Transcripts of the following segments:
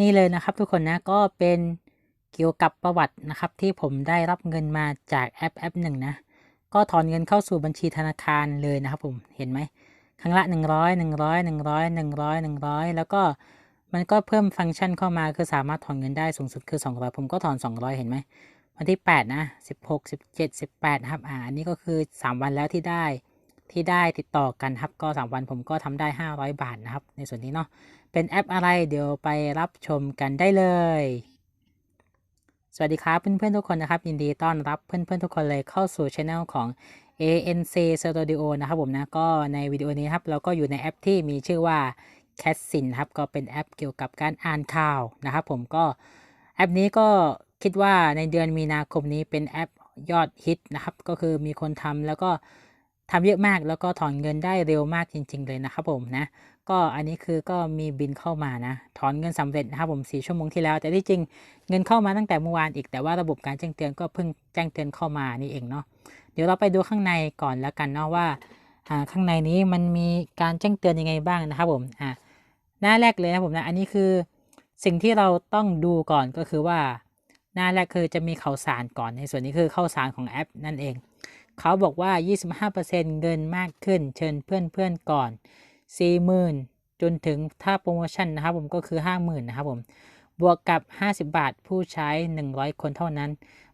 นี่เลยนะครับทุกคนนะก็เป็นเกี่ยวกับประวัตินะครับ ที่ผมได้รับเงินมาจากแอปแอปหนึ่งนะก็ถอนเงินเข้าสู่บัญชีธนาคารเลยนะครับผมเห็นไหมครั้งละ 100 100 100 100 100 แล้วก็มันก็เพิ่มฟังก์ชันเข้ามาคือสามารถถอนเงินได้สูงสุดคือ 200 ผมก็ถอน 200 เห็นไหมวันที่ 8 นะ 16 17 18 ครับอ่าอันนี้ก็คือ 3 วันแล้วที่ได้ ที่ได้ติดต่อกันครับก็ 3 วันผมก็ทำได้ 500 บาทนะครับ ในส่วนนี้เนาะเป็นแอปอะไรเดี๋ยวไปรับชมกันได้เลย สวัสดีครับเพื่อนๆทุกคนนะครับ ยินดีต้อนรับเพื่อนๆทุกคนเลยเข้าสู่ช anel ของ ANC Studio นะครับผมนะก็ในวิดีโอนี้ครับเราก็อยู่ในแอปที่มีชื่อว่า c a t s i n ครับก็เป็นแอปเกี่ยวกับการอ่านข่าวนะครับผมก็แอปนี้ก็คิดว่าในเดือนมีนาคมนี้เป็นแอปยอดฮิตนะครับก็คือมีคนทำแล้วก็ ทำเยอะมากแล้วก็ถอนเงินได้เร็วมากจริง ๆ เลยนะครับผมนะ ก็อันนี้คือก็มีบินเข้ามานะถอนเงินสำเร็จนะครับผมสี่ชั่วโมงที่แล้ว แต่ที่จริงเงินเข้ามาตั้งแต่เมื่อวานอีกแต่ว่าระบบการแจ้งเตือนก็เพิ่งแจ้งเตือนเข้ามานี่เองเนาะเดี๋ยวเราไปดูข้างในก่อนแล้วกันเนาะว่าข้างในนี้มันมีการแจ้งเตือนยังไงบ้างนะครับผมอ่าหน้าแรกเลยนะผมนะอันนี้คือสิ่งที่เราต้องดูก่อนก็คือว่า หน้าแรกคือจะมีข่าวสารก่อนในส่วนนี้คือข่าวสารของแอปนั่นเอง เขาบอกว่า 25%เงินมากขึ้น เชิญเพื่อนๆก่อน 40,000 จนถึงถ้าโปรโมชั่นนะครับผมก็คือ 50,000 นะครับผม บวกกับ 50 บาทผู้ใช้ 100 คนเท่านั้น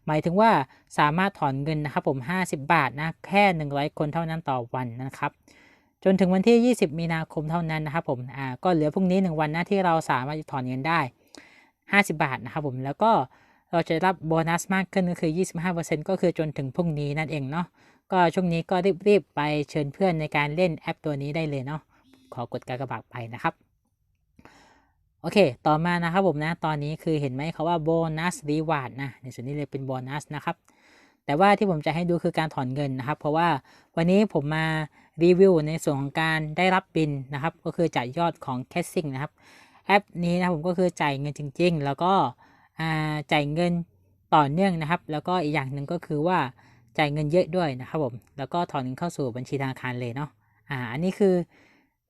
หมายถึงว่าสามารถถอนเงินนะครับผม 50 บาทนะแค่ 100 คนเท่านั้นต่อวันนะครับจนถึงวันที่ 20 มีนาคมเท่านั้นนะครับผม อ่า ก็เหลือพรุ่งนี้ 1 วันนะที่เราสามารถถอนเงินได้ 50 บาทนะครับผม แล้วก็ เราจะรับโบนัสมากขึ้นก็คือ 25%ก็คือจนถึงพรุ่งนี้นั่นเองเนาะก็ช่วงนี้ก็รีบๆไปเชิญเพื่อนในการเล่นแอปตัวนี้ได้เลยเนาะขอกดกากระบากไปนะครับโอเค ต่อมานะครับผมนะ ตอนนี้คือเห็นไหมเขาว่าโบนัสรีวาร์ดนะ ในส่วนนี้เลยเป็นโบนัสนะครับ แต่ว่าที่ผมจะให้ดูคือการถอนเงินนะครับ เพราะว่าวันนี้ผมมารีวิวในส่วนของการได้รับบินนะครับ ก็คือจ่ายยอดของแคสซิ่งนะครับ แอปนี้นะผมก็คือจ่ายเงินจริง ๆ แล้วก็ จ่ายเงินต่อเนื่องนะครับ แล้วก็อีกอย่างหนึ่งก็คือว่าจ่ายเงินเยอะด้วยนะครับผมแล้วก็ถอนเงินเข้าสู่บัญชีธนาคารเลยเนาะอ่าอันนี้คือ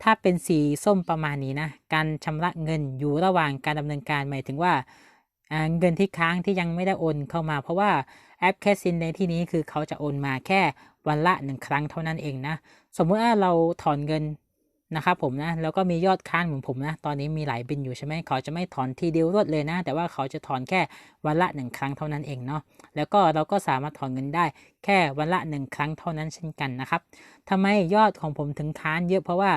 ถ้าเป็นสีส้มประมาณนี้นะ การชำระเงินอยู่ระหว่างการดำเนินการหมายถึงว่าเงินที่ค้างที่ยังไม่ได้โอนเข้ามา เพราะว่าแอปแคสซินในที่นี้คือเขาจะโอนมาแค่วันละหนึ่งครั้งเท่านั้นเองนะ สมมุติว่าเราถอนเงิน นะครับผมนะแล้วก็มียอดค้างเหมือนผมนะ ตอนนี้มีหลายบินอยู่ใช่ไหมเขาจะไม่ถอนทีเดียวรวดเลยนะ แต่ว่าเขาจะถอนแค่วันละหนึ่งครั้งเท่านั้นเองเนาะแล้วก็เราก็สามารถถอนเงินได้ แค่วันละหนึ่งครั้งเท่านั้นเช่นกันนะครับทำไมยอดของผมถึงค้างเยอะเพราะว่า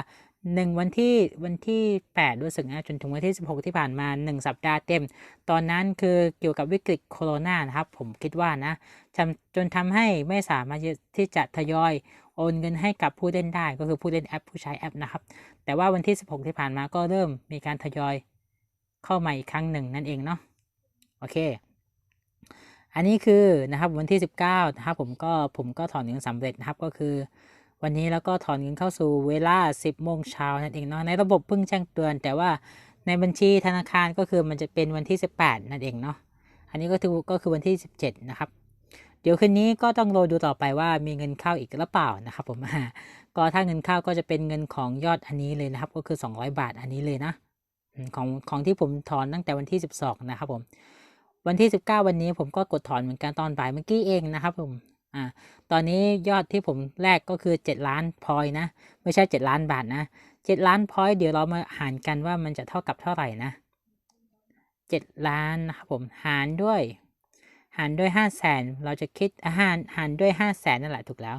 หนึ่งวันที่วันที่8รู้สึกนะจนถึงวันที่ 16 ที่ผ่านมา 1 สัปดาห์เต็ม ตอนนั้นคือเกี่ยวกับวิกฤตโควิดนะครับผมคิดว่านะจนทำให้ไม่สามารถที่จะทยอย โอนเงินให้กับผู้เล่นได้ก็คือผู้เล่นแอปผู้ใช้แอปนะครับ แต่ว่าวันที่ 16 ที่ผ่านมาก็เริ่มมีการทยอยเข้ามาอีกครั้งหนึ่งนั่นเองเนาะโอเค อันนี้คือนะครับวันที่ 19นะครับผมก็ผมก็ถอนเงินสำเร็จนะครับก็คือ วันนี้แล้วก็ถอนเงินเข้าสู่เวลา 10โมงเช้านั่นเองเนาะในระบบเพิ่งแจ้งเตือน แต่ว่าในบัญชีธนาคารก็คือมันจะเป็นวันที่ 18 นั่นเองเนาะอันนี้ก็คือก็คือวันที่ 17 นะครับ เดี๋ยวคืนนี้ก็ต้องรอดูต่อไปว่ามีเงินเข้าอีกหรือเปล่านะครับผมก็ถ้าเงินเข้าก็จะเป็นเงินของยอดอันนี้เลยนะครับ ก็คือ 200 บาทอันนี้เลยนะของของที่ผมถอนตั้งแต่วันที่ 12 นะครับผม วันที่ 19 วันนี้ผมก็กดถอนเหมือนกันตอนบ่ายเมื่อกี้เองนะครับผมอ่าตอนนี้ยอดที่ผมแลกก็คือ 7 ล้านพอยนะ ไม่ใช่ 7 ล้านบาทนะ 7 ล้านพอยเดี๋ยวเรามาหารกันว่ามันจะเท่ากับเท่าไหร่นะ 7 ล้านนะครับผมหารด้วย หารด้วย 5 0 0แสนเราจะคิดอาหารหารด้วย 5 0 0แสนนั่นแหละถูกแล้ว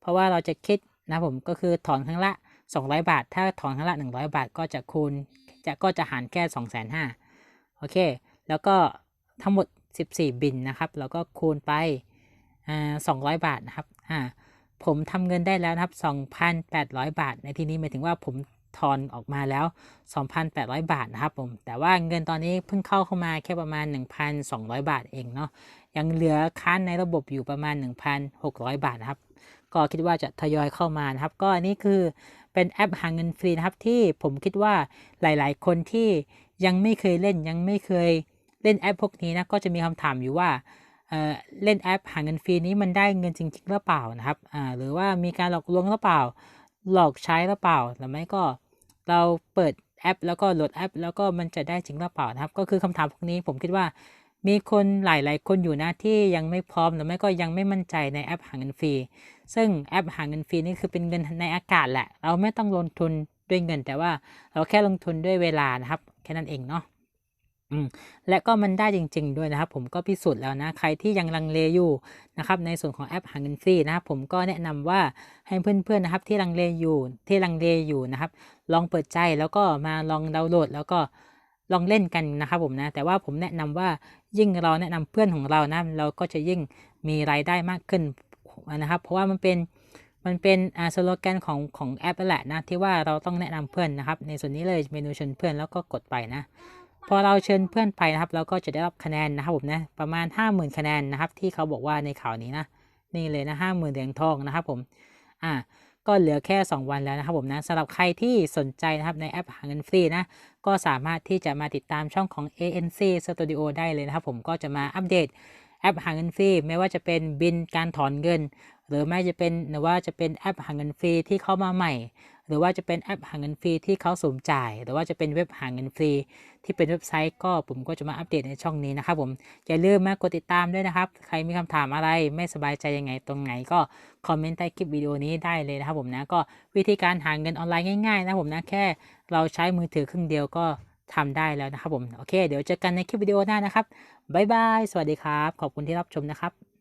เพราะว่าเราจะคิดนะผมก็คือถอนครั้งละ 200 บาท ถ้าถอนครั้งละ 100 บาทก็จะคูณจะก็จะหารแค่2 5 0 0 0โอเค แล้วก็ทั้งหมด 14 บินนะครับ แล้วก็คูณไปอ่าสองร้อยบาทนะครับ อ่า ผมทำเงินได้แล้วนะครับสองพันแปดร้อยบาท ในที่นี้หมายถึงว่าผม ทอนออกมาแล้ว 2,800 บาทนะครับผม แต่ว่าเงินตอนนี้เพิ่งเข้าเข้ามาแค่ประมาณ 1,200 บาทเองเนาะ ยังเหลือค้านในระบบอยู่ประมาณ 1,600 บาทนะครับ ก็คิดว่าจะทยอยเข้ามานะครับ ก็อันนี้คือเป็นแอปหาเงินฟรีนะครับที่ผมคิดว่าหลาย ๆ คนที่ยังไม่เคยเล่นยังไม่เคยเล่นแอปพวกนี้นะก็จะมีคำถามอยู่ว่าเล่นแอปหาเงินฟรีนี้มันได้เงินจริง ๆ หรือเปล่านะครับหรือว่ามีการหลอกลวงหรือเปล่า หลอกใช้หรือเปล่าหรือไม่ก็ เราเปิดแอป แล้วก็โหลดแอป แล้วก็มันจะได้จริงหรือเปล่านะครับ ก็คือคำถามพวกนี้ผมคิดว่ามีคนหลายๆ คนอยู่นะที่ยังไม่พร้อมหรือไม่ก็ยังไม่มั่นใจในแอปหาเงินฟรี ซึ่งแอปหาเงินฟรีนี่คือเป็นเงินในอากาศแหละ เราไม่ต้องลงทุนด้วยเงิน แต่ว่าเราแค่ลงทุนด้วยเวลานะครับ แค่นั้นเองเนาะ อืมและก็มันได้จริง ๆ ด้วยนะครับ ผมก็พิสูจน์แล้วนะ ใครที่ยังลังเลอยู่นะครับในส่วนของแอปหาเงินฟรีนะครับ ผมก็แนะนำว่าให้เพื่อนๆนะครับ ที่ลังเลอยู่ที่ลังเลอยู่นะครับ ลองเปิดใจแล้วก็มาลองดาวน์โหลด แล้วก็ลองเล่นกันนะครับผมนะแต่ว่าผมแนะนำว่ายิ่งเราแนะนำเพื่อนของเรานะเราก็จะยิ่งมีรายได้มากขึ้นนะครับ เพราะว่ามันเป็นมันเป็นอ่าสโลแกนของของแอปนั่นแหละนะที่ว่าเราต้องแนะนำเพื่อนนะครับ ในส่วนนี้เลยเมนูชิญเพื่อนแล้วก็กดไปนะ พอเราเชิญเพื่อนไปนะครับ เราก็จะได้รับคะแนนนะครับผมนะประมาณ 50,000 คะแนนนะครับ ที่เขาบอกว่าในข่าวนี้นะนี่เลยนะ50,000เหรียญทองนะครับผมอ่าก็เหลือแค่ 2 วันแล้วนะครับผมนะสำหรับใครที่สนใจนะครับในแอปหาเงินฟรีนะ ก็สามารถที่จะมาติดตามช่องของ ANC Studio ได้เลยนะครับผมก็จะมาอัปเดตแอปหาเงินฟรีไม่ว่าจะเป็นบินการถอนเงิน หรือไม่จะเป็นหรือว่าจะเป็นแอปหาเงินฟรีที่เข้ามาใหม่ หรือว่าจะเป็นแอปหาเงินฟรีที่เขาสุ่มจ่าย หรือว่าจะเป็นเว็บหาเงินฟรี ที่เป็นเว็บไซต์ก็ผมก็จะมาอัปเดตในช่องนี้นะครับผมอย่าลืมมากดติดตามด้วยนะครับ ใครมีคำถามอะไรไม่สบายใจยังไงตรงไหนก็คอมเมนต์ใต้คลิปวิดีโอนี้ได้เลยนะครับผมนะก็วิธีการหาเงินออนไลน์ง่ายๆนะผมนะแค่เราใช้มือถือเครื่องเดียวก็ทำได้แล้วนะครับผมโอเค เดี๋ยวเจอกันในคลิปวิดีโอหน้านะครับบ๊ายบายสวัสดีครับ ขอบคุณที่รับชมนะครับ